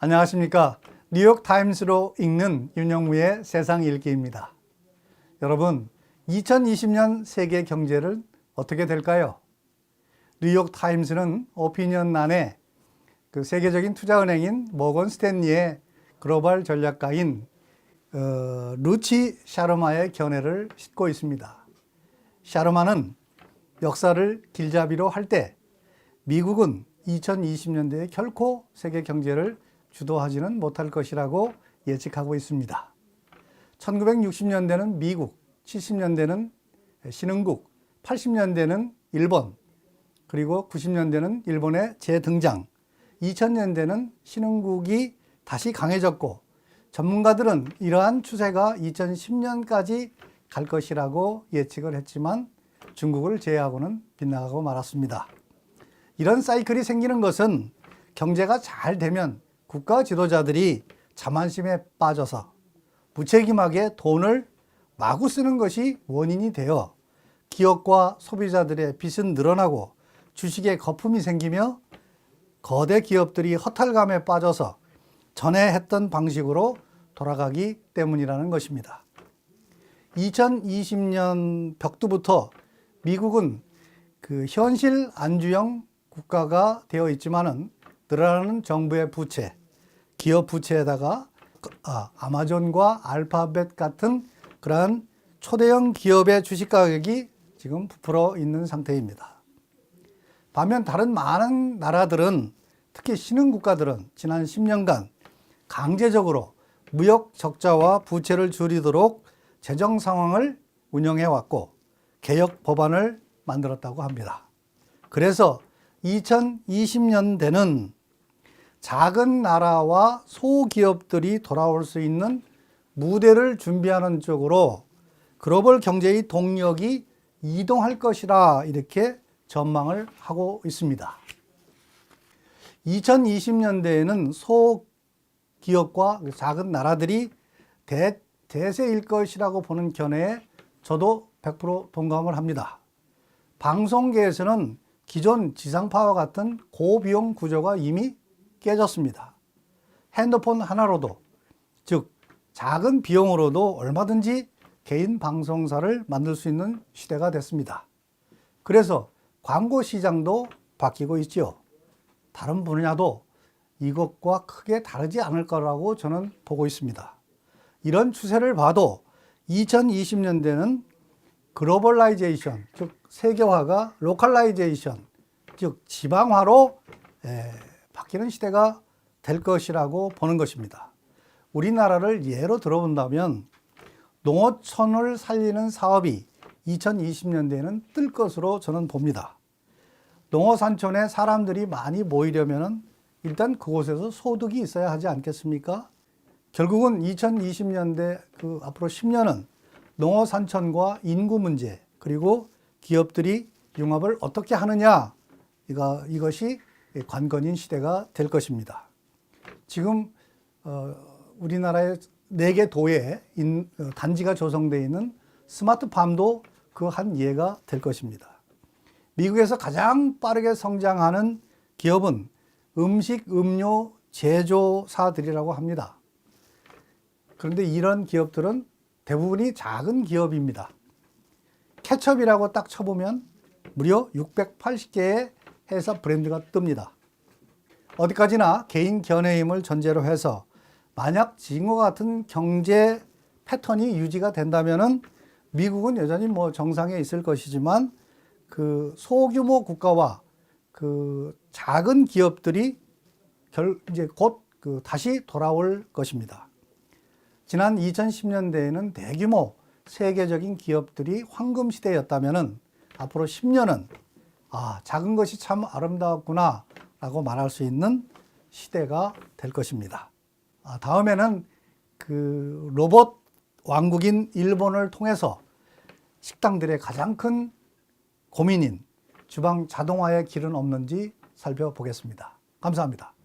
안녕하십니까. 뉴욕 타임스로 읽는 윤영무의 세상 읽기입니다. 여러분, 2020년 세계 경제를 어떻게 될까요? 뉴욕 타임스는 오피니언란에 그 세계적인 투자은행인 모건 스탠리의 글로벌 전략가인 어, 루치 샤르마의 견해를 싣고 있습니다. 샤르마는 역사를 길잡이로 할 때 미국은 2020년대에 결코 세계 경제를 주도하지는 못할 것이라고 예측하고 있습니다. 1960년대는 미국, 70년대는 신흥국, 80년대는 일본, 그리고 90년대는 일본의 재등장, 2000년대는 신흥국이 다시 강해졌고 전문가들은 이러한 추세가 2010년까지 갈 것이라고 예측을 했지만 중국을 제외하고는 빗나가고 말았습니다. 이런 사이클이 생기는 것은 경제가 잘 되면 국가 지도자들이 자만심에 빠져서 무책임하게 돈을 마구 쓰는 것이 원인이 되어 기업과 소비자들의 빚은 늘어나고 주식에 거품이 생기며 거대 기업들이 허탈감에 빠져서 전에 했던 방식으로 돌아가기 때문이라는 것입니다. 2020년 벽두부터 미국은 그 현실 안주형 국가가 되어 있지만은 늘어나는 정부의 부채, 기업 부채에다가 아, 아마존과 알파벳 같은 그러한 초대형 기업의 주식 가격이 지금 부풀어 있는 상태입니다. 반면 다른 많은 나라들은 특히 신흥 국가들은 지난 10년간 강제적으로 무역 적자와 부채를 줄이도록 재정 상황을 운영해 왔고 개혁 법안을 만들었다고 합니다. 그래서 2020년대는 작은 나라와 소기업들이 돌아올 수 있는 무대를 준비하는 쪽으로 글로벌 경제의 동력이 이동할 것이라 이렇게 전망을 하고 있습니다. 2020년대에는 소기업과 작은 나라들이 대, 대세일 것이라고 보는 견해에 저도 100% 동감을 합니다. 방송계에서는 기존 지상파와 같은 고비용 구조가 이미 깨졌습니다. 핸드폰 하나로도, 즉, 작은 비용으로도 얼마든지 개인 방송사를 만들 수 있는 시대가 됐습니다. 그래서 광고 시장도 바뀌고 있지요. 다른 분야도 이것과 크게 다르지 않을 거라고 저는 보고 있습니다. 이런 추세를 봐도 2020년대는 글로벌라이제이션, 즉 세계화가 로컬라이제이션, 즉 지방화로 에, 바뀌는 시대가 될 것이라고 보는 것입니다. 우리나라를 예로 들어본다면 농어촌을 살리는 사업이 2020년대에는 뜰 것으로 저는 봅니다. 농어산촌에 사람들이 많이 모이려면 일단 그곳에서 소득이 있어야 하지 않겠습니까? 결국은 2020년대 그 앞으로 10년은 농어산촌과 인구 문제 그리고 기업들이 융합을 어떻게 하느냐 이거 이것이 관건인 시대가 될 것입니다. 지금 어, 우리나라의 네 개 도에 인, 어, 단지가 조성되어 있는 스마트팜도 그 한 예가 될 것입니다. 미국에서 가장 빠르게 성장하는 기업은 음식, 음료 제조사들이라고 합니다. 그런데 이런 기업들은 대부분이 작은 기업입니다. 케첩이라고 딱 쳐보면 무려 680개의 회사 브랜드가 뜹니다. 어디까지나 개인 견해임을 전제로 해서 만약 지금과 같은 경제 패턴이 유지가 된다면은 미국은 여전히 뭐 정상에 있을 것이지만 그 소규모 국가와 그 작은 기업들이 결 이제 곧 그 다시 돌아올 것입니다. 지난 2010년대에는 대규모 세계적인 기업들이 황금 시대였다면은 앞으로 10년은 아, 작은 것이 참 아름다웠구나 라고 말할 수 있는 시대가 될 것입니다. 아, 다음에는 그 로봇 왕국인 일본을 통해서 식당들의 가장 큰 고민인 주방 자동화의 길은 없는지 살펴보겠습니다. 감사합니다.